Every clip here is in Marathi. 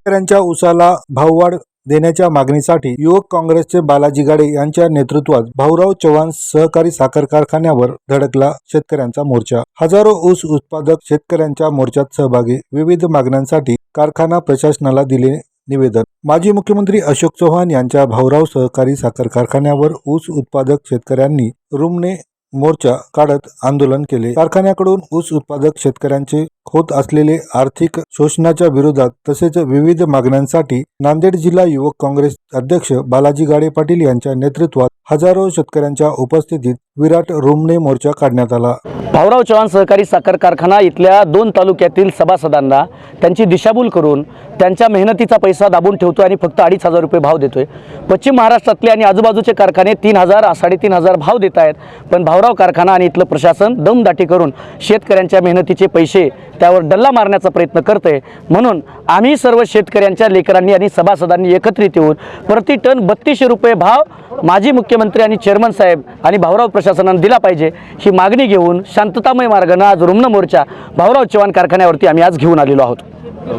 शेतकऱ्यांच्या उसाला भाववाढ देण्याच्या मागणीसाठी युवक काँग्रेसचे बालाजी गाडे यांच्या नेतृत्वात भाऊराव चव्हाण सहकारी साखर कारखान्यावर धडकला शेतकऱ्यांचा मोर्चा. हजारो ऊस उत्पादक शेतकऱ्यांच्या मोर्चात सहभागी विविध मागण्यांसाठी कारखाना प्रशासनाला दिले निवेदन. माजी मुख्यमंत्री अशोक चव्हाण यांच्या भाऊराव सहकारी साखर कारखान्यावर ऊस उत्पादक शेतकऱ्यांनी रुमने मोर्चा काढत आंदोलन केले. कारखान्याकडून ऊस उत्पादक शेतकऱ्यांचे होत असलेले आर्थिक शोषणाच्या विरोधात तसेच विविध मागण्यांसाठी नांदेड जिल्हा युवक काँग्रेस अध्यक्ष बालाजी गाडे पाटील यांच्या नेतृत्वात हजारो शेतकऱ्यांच्या उपस्थितीत विराट रुमणे मोर्चा काढण्यात आला. भाऊराव चव्हाण सहकारी साखर कारखाना इथल्या दोन तालुक्यातील सभासदांना त्यांची दिशाभूल करून त्यांच्या मेहनतीचा पैसा दाबून ठेवतोय आणि फक्त अडीच हजार रुपये भाव देतोय. पश्चिम महाराष्ट्रातले आणि आजूबाजूचे कारखाने तीन हजार साडेतीन हजार भाव देत आहेत. पण भाऊराव कारखाना आणि इथलं प्रशासन दमदाटी करून शेतकऱ्यांच्या मेहनतीचे पैसे त्यावर डल्ला मारण्याचा प्रयत्न करतंय. म्हणून आम्ही सर्व शेतकऱ्यांच्या लेकरांनी आणि सभासदांनी एकत्रित येऊन प्रति टन बत्तीसशे रुपये भाव माजी मुख्यमंत्री आणि चेअरमन साहेब आणि भाऊराव प्रशासनानं दिला पाहिजे ही मागणी घेऊन शांततामय मार्गानं आज रुग्ण मोर्चा भाऊराव चव्हाण कारखान्यावरती आम्ही आज घेऊन आलेलो आहोत.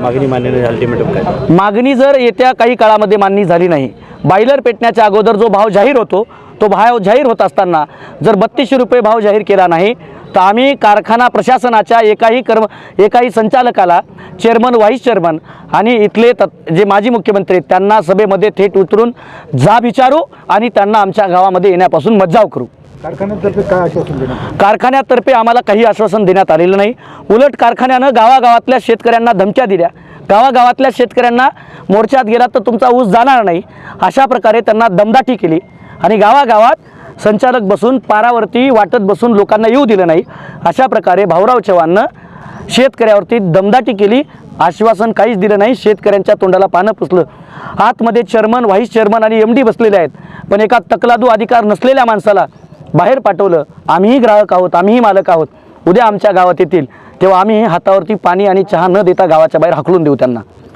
मागणी मान्य नाही अल्टिमेटम काय? मागणी जर येत्या काही काळामध्ये मान्य झाली नाही बायलर पेटण्याच्या अगोदर जो भाव जाहीर होतो तो भाव जाहीर होत असताना जर बत्तीसशे रुपये भाव जाहीर केला नाही तर आम्ही कारखाना प्रशासनाच्या एकाही कर्म एकाही संचालकाला चेअरमन व्हाईस चेअरमन आणि इथले तत् जे माजी मुख्यमंत्री आहेत, त्यांना सभेमध्ये थेट उतरून जा विचारू आणि त्यांना आमच्या गावामध्ये येण्यापासून मज्जाव करू. कारखान्यातर्फे काय आश्वासन कारखान्यातर्फे आम्हाला काही आश्वासन देण्यात आलेलं नाही. उलट कारखान्यानं गावागावातल्या शेतकऱ्यांना धमक्या दिल्या. गावागावातल्या शेतकऱ्यांना मोर्चात गेला तर तुमचा ऊस जाणार नाही. अशा प्रकारे त्यांना दमदाटी केली. आणि गावागावात संचालक बसून पारावरती वाटत बसून लोकांना येऊ दिलं नाही. अशा प्रकारे भाऊराव चव्हाणनं शेतकऱ्यावरती दमदाटी केली. आश्वासन काहीच दिलं नाही. शेतकऱ्यांच्या तोंडाला पानं पुसलं. आतमध्ये चेअरमन व्हाईस चेअरमन आणि एम डी बसलेले आहेत. पण एका तकलादू अधिकार नसलेल्या माणसाला बाहेर पाठवलं आम्हीही ग्राहक आहोत आम्हीही मालक आहोत. उद्या आमच्या गावात येतील. तेव्हा आम्ही हातावरती पाणी आणि चहा न देता गावाच्या बाहेर हाकलून देऊ त्यांना.